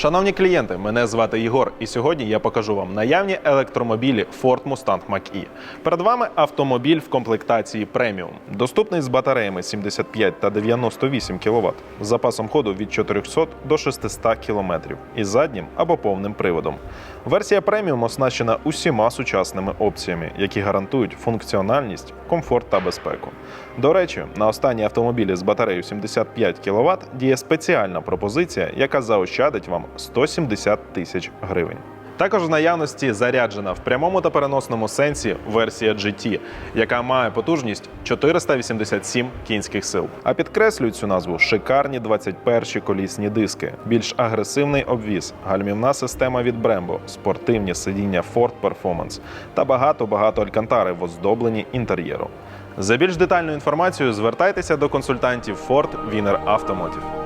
Шановні клієнти, мене звати Єгор, і сьогодні я покажу вам наявні електромобілі Ford Mustang Mach-E. Перед вами автомобіль в комплектації преміум, доступний з батареями 75 та 98 кВт, з запасом ходу від 400 до 600 км і заднім або повним приводом. Версія преміум оснащена усіма сучасними опціями, які гарантують функціональність, комфорт та безпеку. До речі, на останні автомобілі з батареєю 75 кВт діє спеціальна пропозиція, яка заощадить вам 170 тисяч гривень. Також в наявності заряджена в прямому та переносному сенсі версія GT, яка має потужність 487 кінських сил. А підкреслюють цю назву шикарні 21 колісні диски, більш агресивний обвіз, гальмівна система від Brembo, спортивні сидіння Ford Performance та багато-багато алькантари в оздобленні інтер'єру. За більш детальною інформацією звертайтеся до консультантів Ford Wiener Automotive.